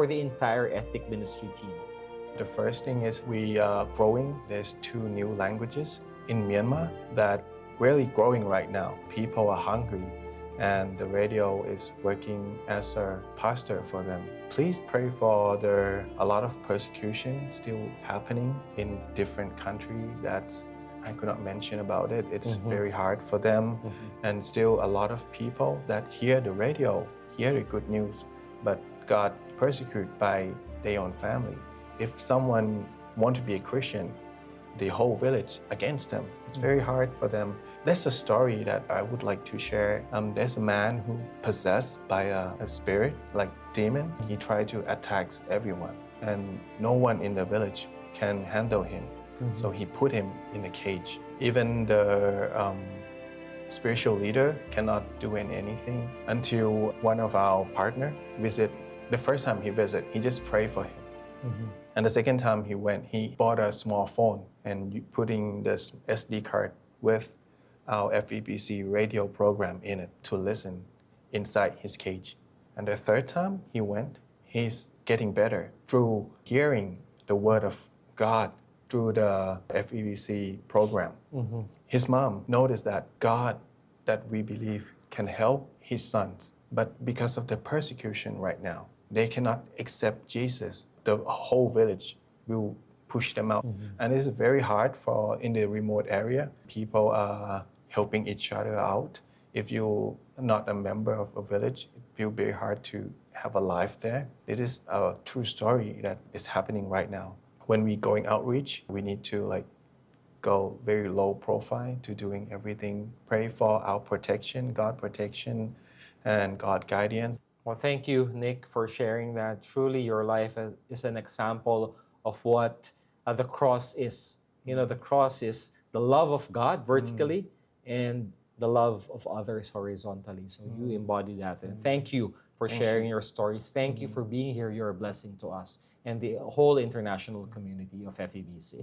for the entire ethnic ministry team? The first thing is we are growing. There's two new languages in Myanmar that really growing right now. People are hungry and the radio is working as a pastor for them. Please pray for the a lot of persecution still happening in different country that's I could not mention about it. It's Mhm. very hard for them and still a lot of people that hear the radio, hear the good news, but got persecuted by their own family. If someone want to be a Christian, the whole village against them. It's very hard for them. There's a story that I would like to share. Um, there's a man who possessed by a, a spirit, like demon. He tried to attack everyone, and no one in the village can handle him. So he put him in a cage. Even the um, spiritual leader cannot do anything until one of our partner visit. The first time he visited, he just prayed for him. Mm-hmm. And the second time he went, he bought a small phone and putting this SD card with our FEBC radio program in it to listen inside his cage. And the third time he went, he's getting better through hearing the word of God through the FEBC program. Mm-hmm. His mom noticed that God that we believe can help his sons, but because of the persecution right now, they cannot accept Jesus. The whole village will push them out, mm-hmm. and it's very hard for in the remote area. People are helping each other out. If you're not a member of a village, it will be hard to have a life there. It is a true story that is happening right now. When we going outreach, we need to like go very low profile to doing everything. Pray for our protection, God protection, and God guidance. Well, thank you, Nick, for sharing that. Truly, your life is an example of what uh, the cross is. You know, the cross is the love of God vertically and the love of others horizontally. So you embody that. And thank you for Thank sharing your stories. Thank you for being here. You're a blessing to us and the whole international community of FEBC.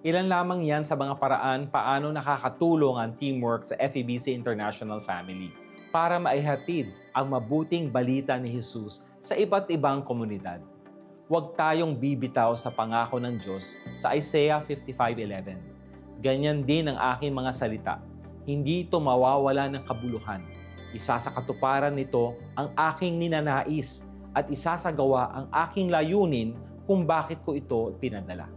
Ilan lamang yan sa mga paraan paano nakakatulong ang teamwork sa FEBC International Family para maihatid ang mabuting balita ni Jesus sa iba't ibang komunidad. Huwag tayong bibitaw sa pangako ng Diyos sa Isaiah 55.11. Ganyan din ang aking mga salita. Hindi ito mawawala ng kabuluhan. Isa sa katuparan nito ang aking ninanais at isasagawa ang aking layunin kung bakit ko ito pinadala.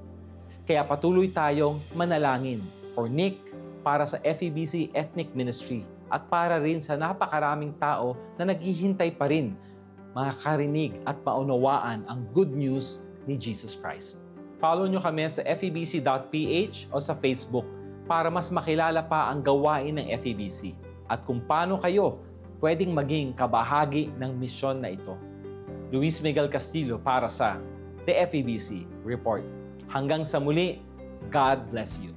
Kaya patuloy tayong manalangin for Nick para sa FEBC Ethnic Ministry at para rin sa napakaraming tao na naghihintay pa rin makakarinig at maunawaan ang good news ni Jesus Christ. Follow nyo kami sa febc.ph o sa Facebook para mas makilala pa ang gawain ng FEBC at kung paano kayo pwedeng maging kabahagi ng misyon na ito. Luis Miguel Castillo para sa The FEBC Report. Hanggang sa muli, God bless you.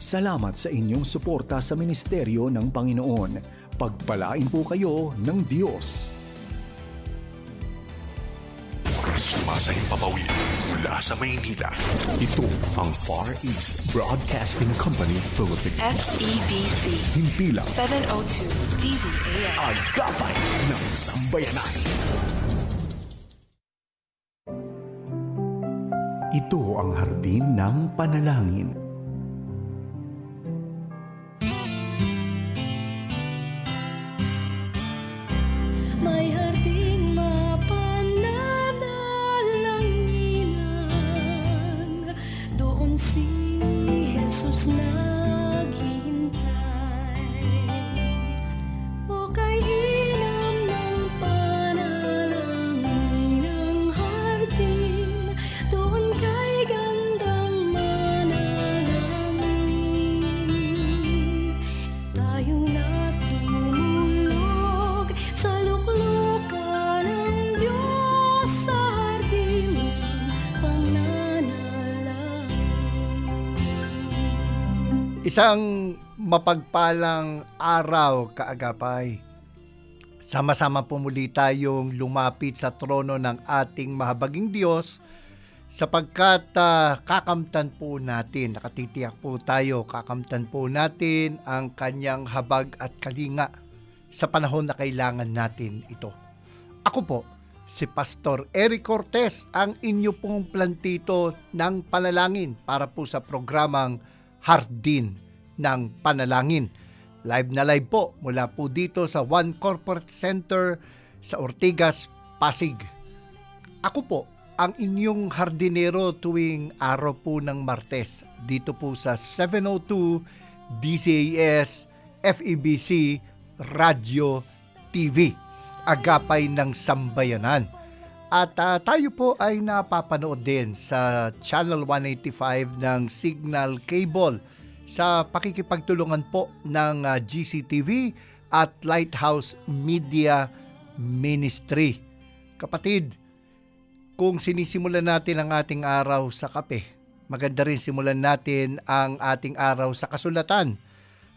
Salamat sa inyong suporta sa ministeryo ng Panginoon. Pagpalain po kayo ng Diyos. Sumasahing papawid mula sa Maynila. Ito ang Far East Broadcasting Company Philippines. FEBC Himpilang 702 DZAM. agapay ng sambayanan. Ito ang hardin ng panalangin. Isang mapagpalang araw, kaagapay. Sama-sama po muli tayong lumapit sa trono ng ating mahabaging Diyos sapagkat ah, kakamtan po natin, nakatitiyak po tayo, kakamtan po natin ang kanyang habag at kalinga sa panahon na kailangan natin ito. Ako po, si Pastor Eric Cortez, ang inyo pong plantito ng panalangin para po sa programang Hardin ng Panalangin. Live na live po mula po dito sa One Corporate Center sa Ortigas, Pasig. Ako po ang inyong hardinero tuwing araw po ng Martes dito po sa 702 DCAS FEBC Radio TV Agapay ng Sambayanan. At ah, tayo po ay napapanood din sa Channel 185 ng Signal Cable sa pakikipagtulungan po ng ah, GCTV at Lighthouse Media Ministry. Kapatid, kung sinisimulan natin ang ating araw sa kape, maganda rin simulan natin ang ating araw sa kasulatan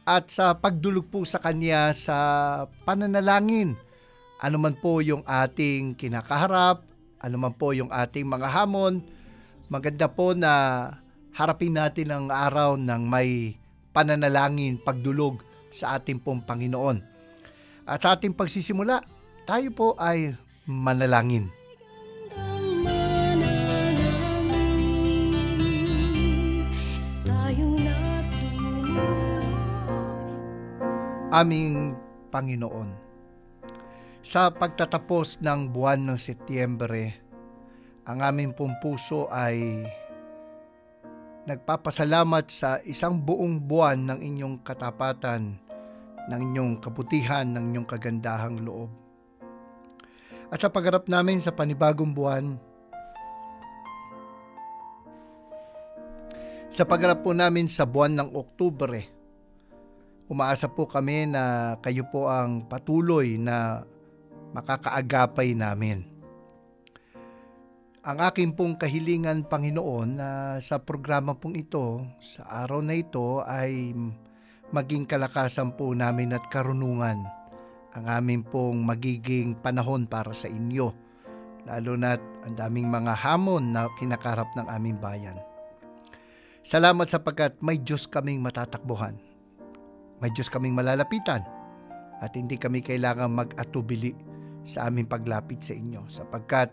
at sa pagdulog po sa Kanya sa pananalangin. Ano man po yung ating kinakaharap, ano man po yung ating mga hamon, maganda po na harapin natin ang araw ng may pananalangin, pagdulog sa ating pong Panginoon. At sa ating pagsisimula, tayo po ay manalangin. aming Panginoon. Sa pagtatapos ng buwan ng Setyembre, ang aming pong puso ay nagpapasalamat sa isang buong buwan ng inyong katapatan, ng inyong kabutihan, ng inyong kagandahang loob. At sa pagharap namin sa panibagong buwan, sa pagharap po namin sa buwan ng Oktubre, Umaasa po kami na kayo po ang patuloy na makakaagapay namin. Ang aking pong kahilingan, Panginoon, na sa programa pong ito, sa araw na ito, ay maging kalakasan po namin at karunungan ang aming pong magiging panahon para sa inyo, lalo na ang daming mga hamon na kinakarap ng aming bayan. Salamat sapagkat may Diyos kaming matatakbuhan may Diyos kaming malalapitan at hindi kami kailangan mag-atubili sa aming paglapit sa inyo sapagkat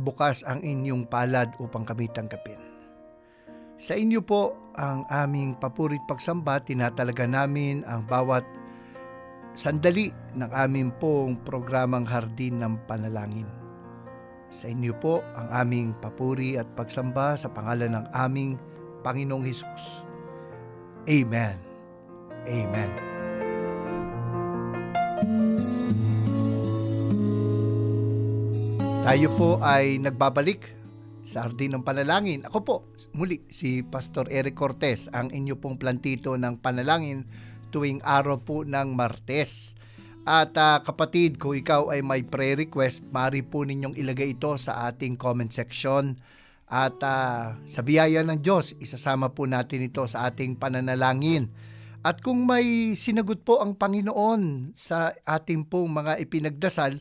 bukas ang inyong palad upang kami tanggapin. Sa inyo po ang aming papurit pagsamba, tinatalaga namin ang bawat sandali ng aming pong programang Hardin ng Panalangin. Sa inyo po ang aming papuri at pagsamba sa pangalan ng aming Panginoong Hesus. Amen. Amen. Tayo po ay nagbabalik sa Hardin ng Panalangin. Ako po, muli, si Pastor Eric Cortez, ang inyo pong plantito ng panalangin tuwing araw po ng Martes. At ah, kapatid, kung ikaw ay may prayer request, mari po ninyong ilagay ito sa ating comment section. At ah, sa biyaya ng Diyos, isasama po natin ito sa ating pananalangin. At kung may sinagot po ang Panginoon sa ating pong mga ipinagdasal,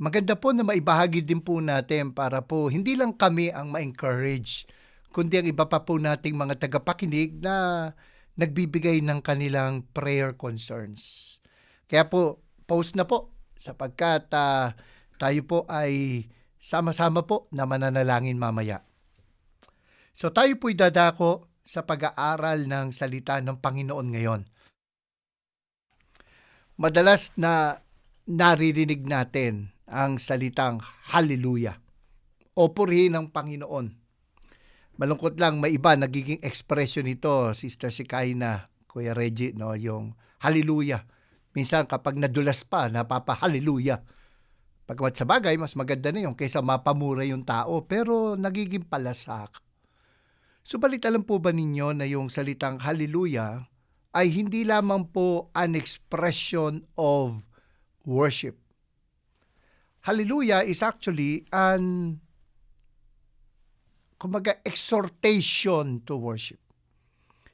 maganda po na maibahagi din po natin para po hindi lang kami ang ma-encourage, kundi ang iba pa po nating mga tagapakinig na nagbibigay ng kanilang prayer concerns. Kaya po, post na po sapagkat ah, tayo po ay sama-sama po na mananalangin mamaya. So tayo po'y dadako sa pag-aaral ng salita ng Panginoon ngayon. Madalas na naririnig natin ang salitang hallelujah o purihin ng Panginoon. Malungkot lang, may iba nagiging expression nito, Sister Shikaina, Kuya Reggie, no, yung hallelujah. Minsan kapag nadulas pa, napapa-hallelujah. Pagkat sa bagay, mas maganda na yung kaysa mapamura yung tao, pero nagiging palasak. Subalit alam po ba ninyo na yung salitang hallelujah ay hindi lamang po an expression of worship. Hallelujah is actually an kumbaga exhortation to worship.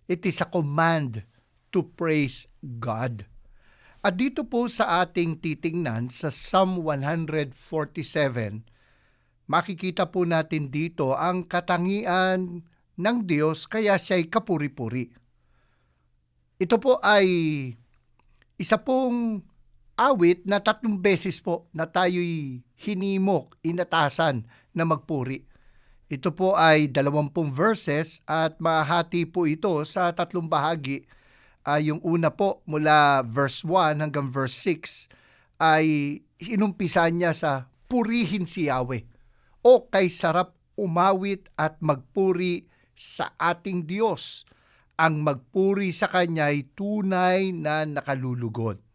It is a command to praise God. At dito po sa ating titingnan sa Psalm 147, makikita po natin dito ang katangian ng Diyos kaya siya'y kapuri-puri. Ito po ay isa pong awit na tatlong beses po na tayo'y hinimok, inatasan na magpuri. Ito po ay dalawampung verses at mahati po ito sa tatlong bahagi. Ah, yung una po mula verse 1 hanggang verse 6 ay inumpisa niya sa purihin si Yahweh o kay sarap umawit at magpuri sa ating Diyos. Ang magpuri sa Kanya ay tunay na nakalulugod.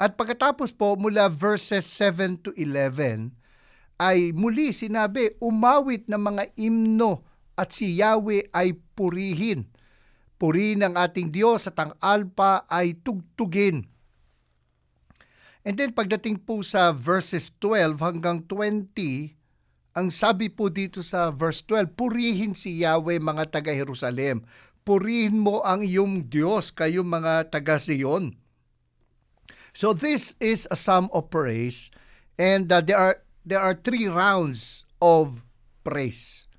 At pagkatapos po mula verses 7 to 11 ay muli sinabi, umawit ng mga imno at si Yahweh ay purihin. Purihin ang ating Diyos at ang alpa ay tugtugin. And then pagdating po sa verses 12 hanggang 20, ang sabi po dito sa verse 12, Purihin si Yahweh mga taga-Jerusalem. Purihin mo ang iyong Diyos, kayong mga taga-Sion. So this is a psalm of praise and uh, there are there are three rounds of praise.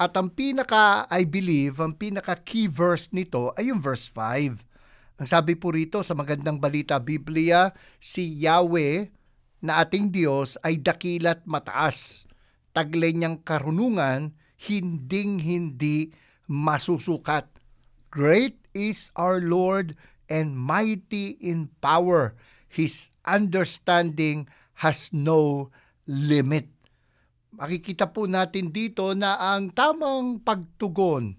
At ang pinaka I believe, ang pinaka key verse nito ay yung verse 5. Ang sabi po rito sa magandang balita Biblia, si Yahweh na ating Diyos ay dakilat mataas. Taglay niyang karunungan, hinding-hindi masusukat. Great is our Lord and mighty in power. His understanding has no limit. Makikita po natin dito na ang tamang pagtugon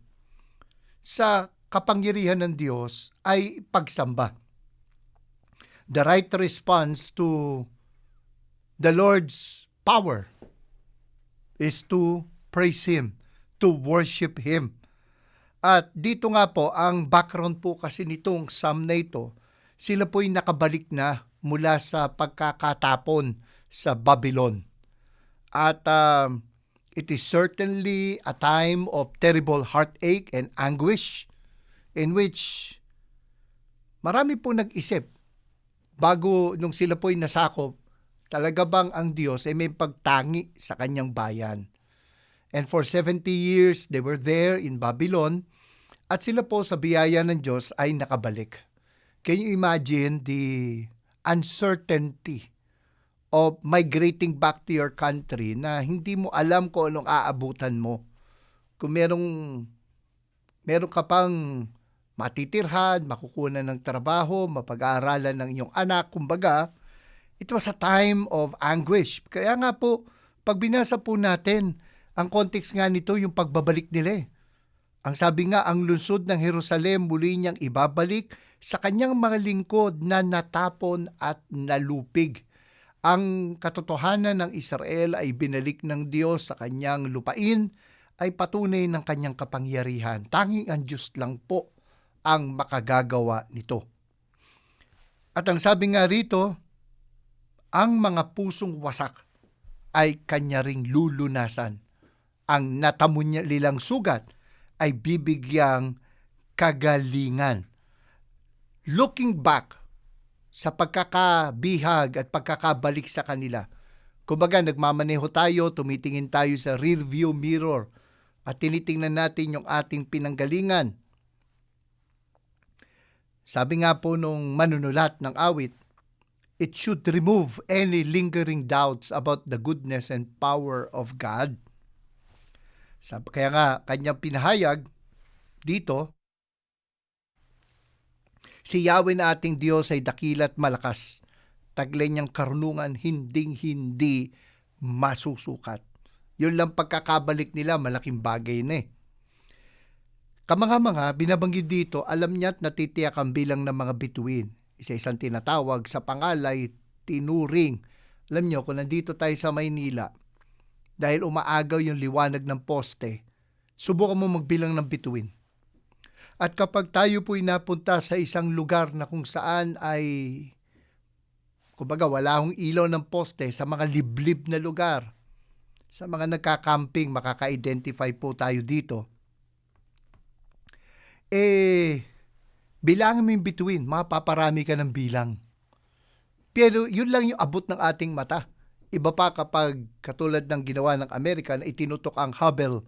sa kapangyarihan ng Diyos ay pagsamba. The right response to the Lord's power is to praise Him, to worship Him. At dito nga po, ang background po kasi nitong psalm na ito, sila po'y nakabalik na mula sa pagkakatapon sa Babylon. At um, it is certainly a time of terrible heartache and anguish in which marami po nag-isip bago nung sila po'y nasakop, talaga bang ang Diyos ay may pagtangi sa kanyang bayan? And for 70 years, they were there in Babylon at sila po sa biyaya ng Diyos ay nakabalik. Can you imagine the uncertainty of migrating back to your country na hindi mo alam kung anong aabutan mo? Kung merong, meron ka pang matitirhan, makukunan ng trabaho, mapag-aaralan ng iyong anak, kumbaga, it was a time of anguish. Kaya nga po, pag binasa po natin, ang context nga nito yung pagbabalik nila eh. Ang sabi nga, ang lungsod ng Jerusalem muli niyang ibabalik sa kanyang mga lingkod na natapon at nalupig. Ang katotohanan ng Israel ay binalik ng Diyos sa kanyang lupain ay patunay ng kanyang kapangyarihan. Tanging ang Diyos lang po ang makagagawa nito. At ang sabi nga rito, ang mga pusong wasak ay kanya ring lulunasan. Ang natamo niya lilang sugat ay bibigyang kagalingan. Looking back sa pagkakabihag at pagkakabalik sa kanila, kumbaga nagmamaneho tayo, tumitingin tayo sa rear view mirror at tinitingnan natin yung ating pinanggalingan. Sabi nga po nung manunulat ng awit, it should remove any lingering doubts about the goodness and power of God. Kaya nga, kanyang pinahayag dito, si Yahweh na ating Diyos ay dakilat malakas. Taglay niyang karunungan, hinding-hindi masusukat. Yun lang pagkakabalik nila, malaking bagay na eh. Kamanga-manga, binabanggit dito, alam niya at natitiyak ang bilang ng mga bituin. Isa-isang tinatawag sa pangalay, tinuring. Alam niyo, kung nandito tayo sa Maynila, dahil umaagaw yung liwanag ng poste, subukan mo magbilang ng bituin. At kapag tayo po'y napunta sa isang lugar na kung saan ay, kumbaga wala akong ilaw ng poste sa mga liblib na lugar, sa mga nagka-camping, makaka-identify po tayo dito. eh, bilangin mo yung bituin, mapaparami ka ng bilang. Pero yun lang yung abot ng ating mata. Iba pa kapag katulad ng ginawa ng Amerika na itinutok ang Hubble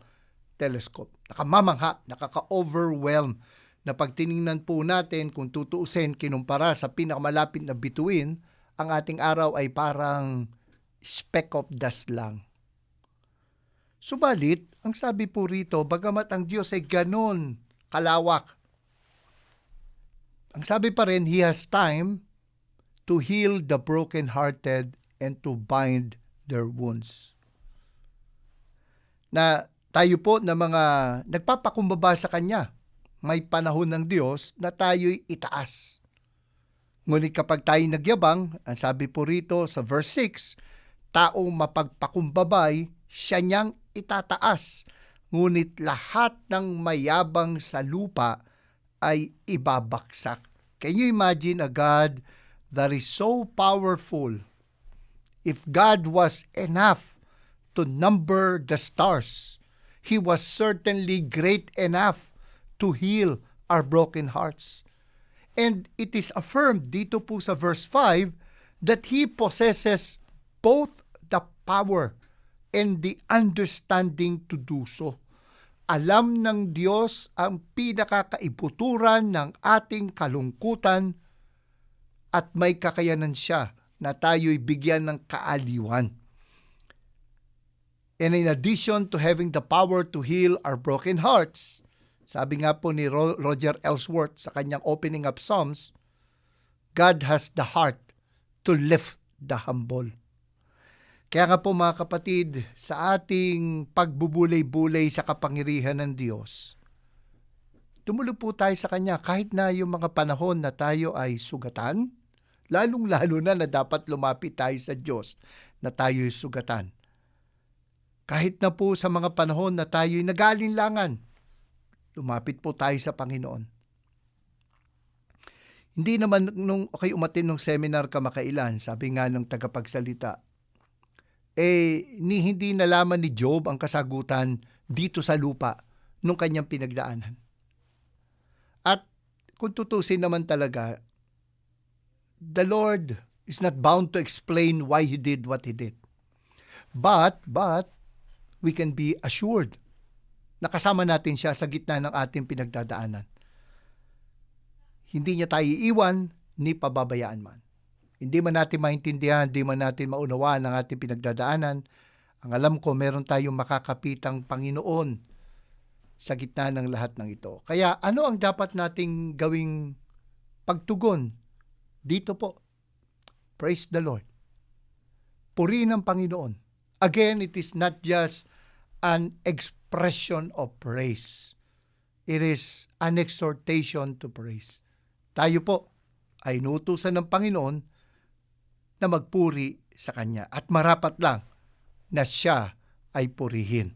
telescope. Nakamamangha, nakaka-overwhelm na pag tiningnan po natin kung tutuusin kinumpara sa pinakamalapit na bituin, ang ating araw ay parang speck of dust lang. Subalit, ang sabi po rito, bagamat ang Diyos ay ganon kalawak, ang sabi pa rin, He has time to heal the broken-hearted and to bind their wounds. Na tayo po na mga nagpapakumbaba sa Kanya, may panahon ng Diyos na tayo'y itaas. Ngunit kapag tayo nagyabang, ang sabi po rito sa verse 6, taong mapagpakumbabay, siya niyang itataas. Ngunit lahat ng mayabang sa lupa ay ibabaksak. Can you imagine a God that is so powerful? If God was enough to number the stars, He was certainly great enough to heal our broken hearts. And it is affirmed dito po sa verse 5 that He possesses both the power and the understanding to do so. Alam ng Diyos ang pinakakaibuturan ng ating kalungkutan at may kakayanan siya na tayo'y bigyan ng kaaliwan. And in addition to having the power to heal our broken hearts, sabi nga po ni Ro- Roger Ellsworth sa kanyang opening of Psalms, God has the heart to lift the humble. Kaya nga po mga kapatid, sa ating pagbubulay-bulay sa kapangyarihan ng Diyos, tumulog po tayo sa Kanya kahit na yung mga panahon na tayo ay sugatan, lalong-lalo na na dapat lumapit tayo sa Diyos na tayo'y sugatan. Kahit na po sa mga panahon na tayo'y nagalinlangan, lumapit po tayo sa Panginoon. Hindi naman nung okay umatin ng seminar kamakailan, sabi nga ng tagapagsalita, eh ni hindi nalaman ni Job ang kasagutan dito sa lupa nung kanyang pinagdaanan. At kung tutusin naman talaga, the Lord is not bound to explain why He did what He did. But, but, we can be assured na kasama natin siya sa gitna ng ating pinagdadaanan. Hindi niya tayo iiwan ni pababayaan man. Hindi man natin maintindihan, hindi man natin maunawaan ang ating pinagdadaanan. Ang alam ko, meron tayong makakapitang Panginoon sa gitna ng lahat ng ito. Kaya ano ang dapat nating gawing pagtugon dito po? Praise the Lord. Purihin ang Panginoon. Again, it is not just an expression of praise. It is an exhortation to praise. Tayo po ay inutusan ng Panginoon na magpuri sa Kanya. At marapat lang na siya ay purihin.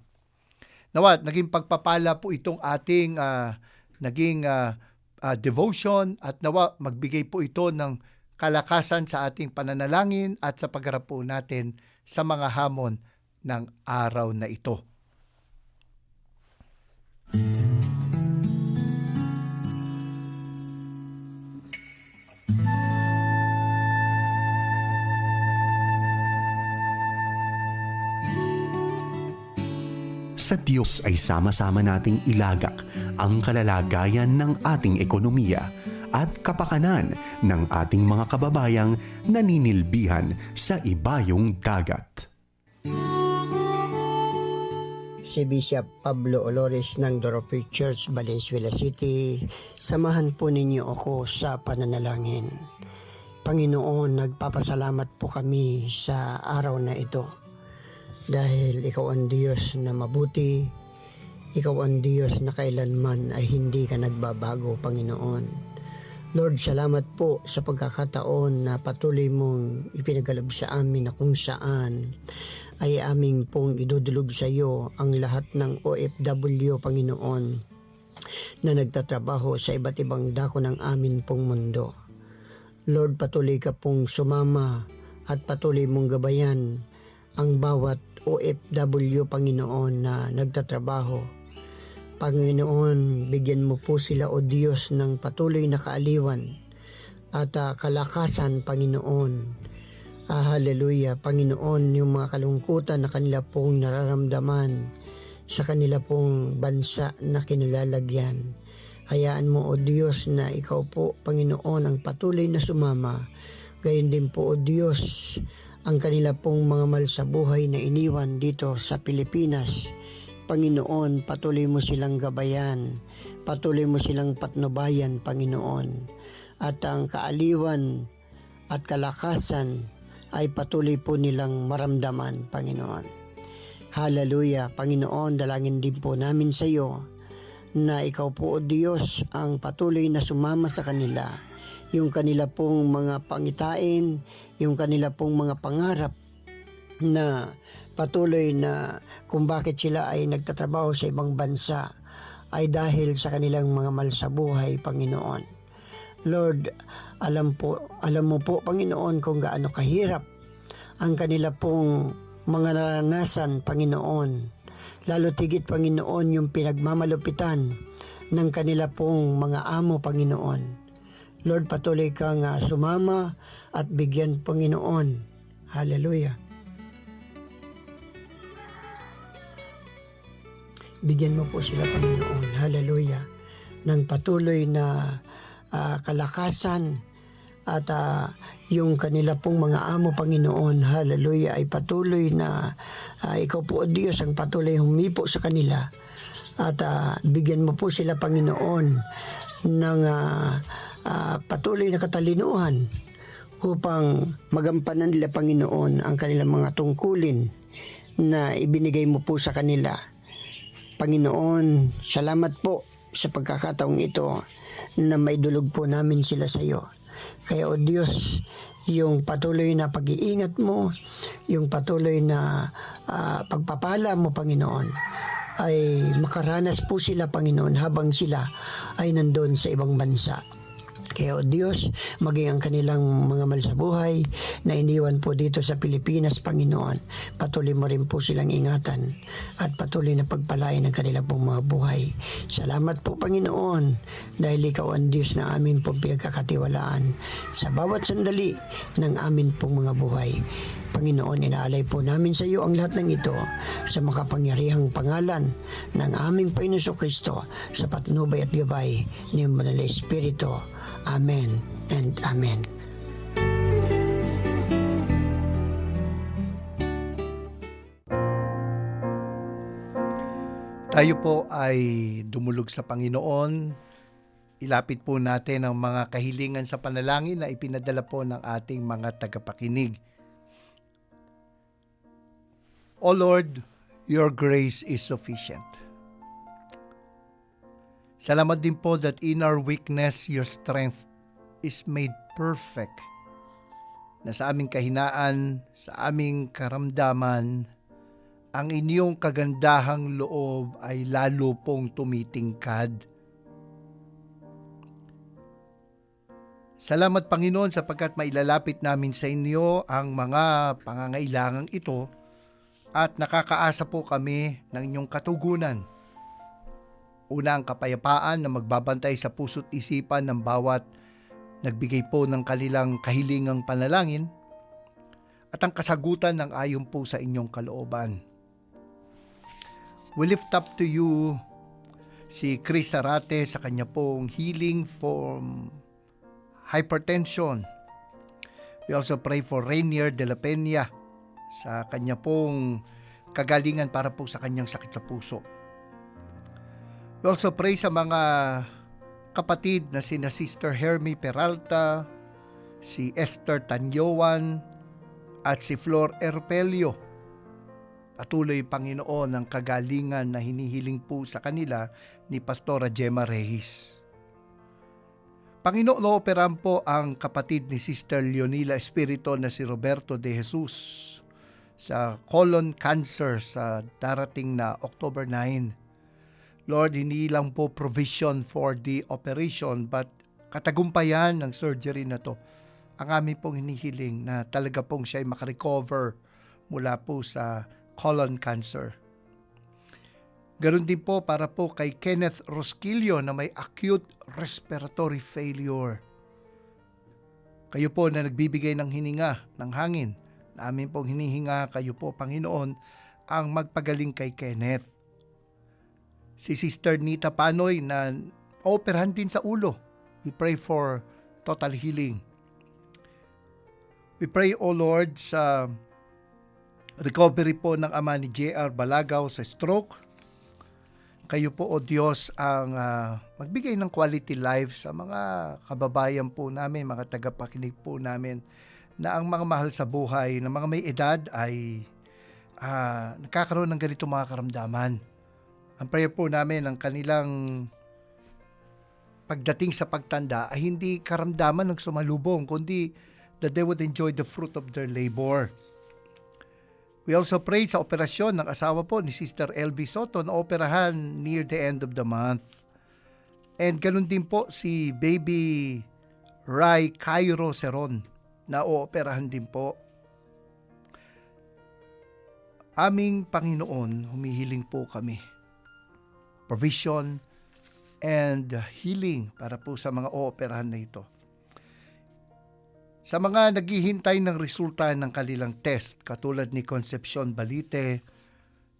Nawat, naging pagpapala po itong ating ah, naging ah, ah, devotion at nawa magbigay po ito ng kalakasan sa ating pananalangin at sa pagharap po natin sa mga hamon ng araw na ito. Sa Diyos ay sama-sama nating ilagak ang kalalagayan ng ating ekonomiya at kapakanan ng ating mga kababayang naninilbihan sa ibayong dagat. si Bishop Pablo Olores ng Dorope Church, Valenzuela City. Samahan po ninyo ako sa pananalangin. Panginoon, nagpapasalamat po kami sa araw na ito. Dahil ikaw ang Diyos na mabuti, ikaw ang Diyos na kailanman ay hindi ka nagbabago, Panginoon. Lord, salamat po sa pagkakataon na patuloy mong ipinagalob sa amin na kung saan ay aming pong idudulog sa iyo ang lahat ng OFW, Panginoon, na nagtatrabaho sa iba't ibang dako ng amin pong mundo. Lord, patuloy ka pong sumama at patuloy mong gabayan ang bawat OFW, Panginoon, na nagtatrabaho Panginoon, bigyan mo po sila o Diyos ng patuloy na kaaliwan at ah, kalakasan, Panginoon. Ah, hallelujah, Panginoon, yung mga kalungkutan na kanila pong nararamdaman sa kanila pong bansa na kinilalagyan. Hayaan mo, O Diyos, na ikaw po, Panginoon, ang patuloy na sumama. Gayon din po, O Diyos, ang kanila pong mga mal sa buhay na iniwan dito sa Pilipinas. Panginoon, patuloy mo silang gabayan. Patuloy mo silang patnubayan, Panginoon. At ang kaaliwan at kalakasan ay patuloy po nilang maramdaman, Panginoon. Hallelujah, Panginoon, dalangin din po namin sa iyo na ikaw po o Diyos ang patuloy na sumama sa kanila. Yung kanila pong mga pangitain, yung kanila pong mga pangarap na patuloy na kung bakit sila ay nagtatrabaho sa ibang bansa ay dahil sa kanilang mga mal sa buhay, Panginoon. Lord, alam po, alam mo po, Panginoon, kung gaano kahirap ang kanila pong mga naranasan, Panginoon. Lalo tigit, Panginoon, yung pinagmamalupitan ng kanila pong mga amo, Panginoon. Lord, patuloy kang ah, sumama at bigyan, Panginoon. Hallelujah. Bigyan mo po sila, Panginoon. Hallelujah. Ng patuloy na ah, kalakasan at ah, yung kanila pong mga amo, Panginoon, hallelujah, ay patuloy na ah, ikaw po, O Diyos, ang patuloy humipo sa kanila. At ah, bigyan mo po sila, Panginoon, ng ah, ah, patuloy na katalinuhan upang magampanan nila, Panginoon, ang kanilang mga tungkulin na ibinigay mo po sa kanila. Panginoon, salamat po sa pagkakataong ito na may dulog po namin sila sa iyo. Kaya o Diyos, yung patuloy na pag-iingat mo, yung patuloy na ah, pagpapala mo, Panginoon, ay makaranas po sila, Panginoon, habang sila ay nandun sa ibang bansa. Kaya o Diyos, maging ang kanilang mga mal sa buhay na iniwan po dito sa Pilipinas, Panginoon. Patuloy mo rin po silang ingatan at patuloy na pagpalain ang kanilang pong mga buhay. Salamat po, Panginoon, dahil ikaw ang Diyos na amin pong pinagkakatiwalaan sa bawat sandali ng amin pong mga buhay. Panginoon, inaalay po namin sa iyo ang lahat ng ito sa makapangyarihang pangalan ng aming Panginoon Kristo sa patnubay at gabay ni Manala Espiritu. Amen and Amen. Tayo po ay dumulog sa Panginoon. Ilapit po natin ang mga kahilingan sa panalangin na ipinadala po ng ating mga tagapakinig. O Lord, your grace is sufficient. Salamat din po that in our weakness, your strength is made perfect. Na sa aming kahinaan, sa aming karamdaman, ang inyong kagandahang loob ay lalo pong tumitingkad. Salamat Panginoon sapagkat mailalapit namin sa inyo ang mga pangangailangang ito at nakakaasa po kami ng inyong katugunan. Una ang kapayapaan na magbabantay sa puso't isipan ng bawat nagbigay po ng kanilang kahilingang panalangin at ang kasagutan ng ayon po sa inyong kalooban. We lift up to you si Chris Arate sa kanya pong healing from hypertension. We also pray for Rainier de la Peña sa kanya pong kagalingan para po sa kanyang sakit sa puso. We also pray sa mga kapatid na sina Sister Hermie Peralta, si Esther Tanyowan, at si Flor Erpelio. Patuloy, Panginoon, ang kagalingan na hinihiling po sa kanila ni Pastora Gemma Reyes. Panginoon, operan po ang kapatid ni Sister Leonila Espirito na si Roberto de Jesus sa colon cancer sa darating na October 9. Lord, hindi lang po provision for the operation but katagumpayan ng surgery na to. Ang aming pong hinihiling na talaga pong siya ay makarecover mula po sa colon cancer. Ganon din po para po kay Kenneth Rosquillo na may acute respiratory failure. Kayo po na nagbibigay ng hininga, ng hangin, amin pong hinihinga kayo po, Panginoon, ang magpagaling kay Kenneth. Si Sister Nita Panoy na operahan din sa ulo. We pray for total healing. We pray, O Lord, sa recovery po ng ama ni J.R. Balagaw sa stroke. Kayo po, O Diyos, ang ah, magbigay ng quality life sa mga kababayan po namin, mga tagapakinig po namin, na ang mga mahal sa buhay, na mga may edad ay ah, nagkakaroon ng ganito mga karamdaman. Ang prayer po namin, ang kanilang pagdating sa pagtanda ay hindi karamdaman ng sumalubong, kundi that they would enjoy the fruit of their labor. We also pray sa operasyon ng asawa po ni Sister LB Soto na operahan near the end of the month. And ganun din po si baby Rai Cairo Seron na ooperahan din po. Aming Panginoon, humihiling po kami. Provision and healing para po sa mga ooperahan na ito. Sa mga naghihintay ng resulta ng kanilang test, katulad ni Concepcion Balite,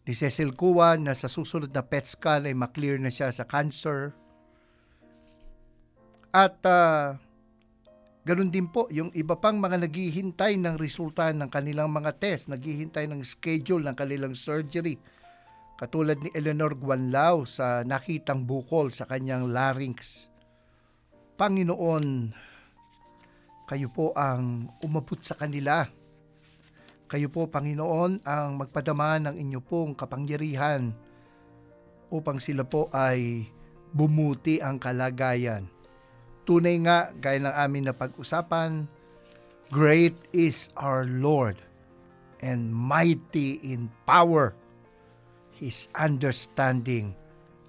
ni Cecil Cuan na sa susunod na PET scan ay maklear na siya sa cancer. At ah, ganun din po, yung iba pang mga naghihintay ng resulta ng kanilang mga test, naghihintay ng schedule ng kanilang surgery, katulad ni Eleanor Guanlao sa nakitang bukol sa kanyang larynx. Panginoon, kayo po ang umabot sa kanila. Kayo po, Panginoon, ang magpadama ng inyo pong kapangyarihan upang sila po ay bumuti ang kalagayan. Tunay nga, gaya ng amin na pag-usapan, great is our Lord and mighty in power. His understanding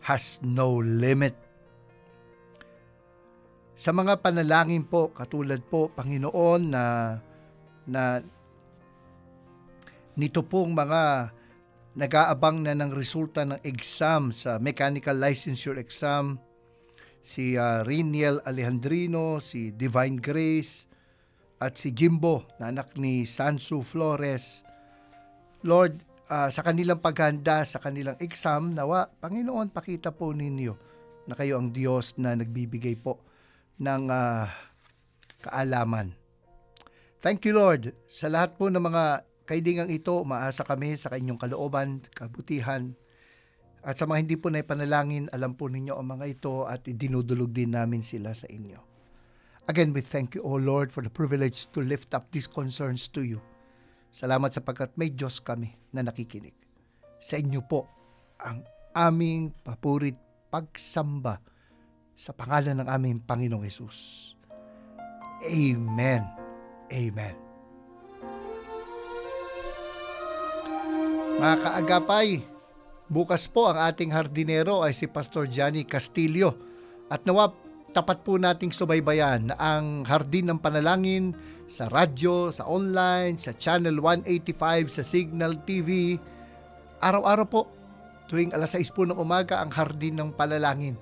has no limit. Sa mga panalangin po, katulad po, Panginoon, na, na nito pong mga nag-aabang na ng resulta ng exam sa mechanical licensure exam, si uh, Riniel Alejandrino, si Divine Grace, at si Jimbo, na anak ni Sansu Flores. Lord, ah, sa kanilang paghanda sa kanilang exam, nawa, Panginoon, pakita po ninyo na kayo ang Diyos na nagbibigay po ng ah, kaalaman. Thank you, Lord. Sa lahat po ng mga kaibigang ito, maasa kami sa kanyong kalooban, kabutihan. At sa mga hindi po na ipanalangin, alam po ninyo ang mga ito at idinudulog din namin sila sa inyo. Again, we thank you, O Lord, for the privilege to lift up these concerns to you. Salamat sapagkat may Diyos kami na nakikinig. Sa inyo po ang aming papurit pagsamba sa pangalan ng aming Panginoong Yesus. Amen. Amen. Mga kaagapay, bukas po ang ating hardinero ay si Pastor Johnny Castillo at nawa tapat po nating subaybayan ang Hardin ng Panalangin sa radyo, sa online, sa Channel 185, sa Signal TV. Araw-araw po, tuwing alas 6 po ng umaga, ang Hardin ng Panalangin.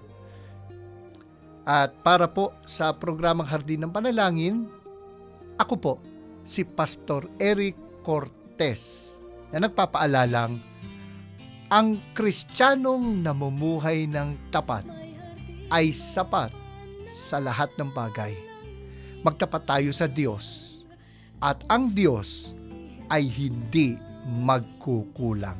At para po sa programang Hardin ng Panalangin, ako po, si Pastor Eric Cortez na nagpapaalalang ang kristyanong namumuhay ng tapat ay sapat sa lahat ng bagay. Magtapat tayo sa Diyos at ang Diyos ay hindi magkukulang.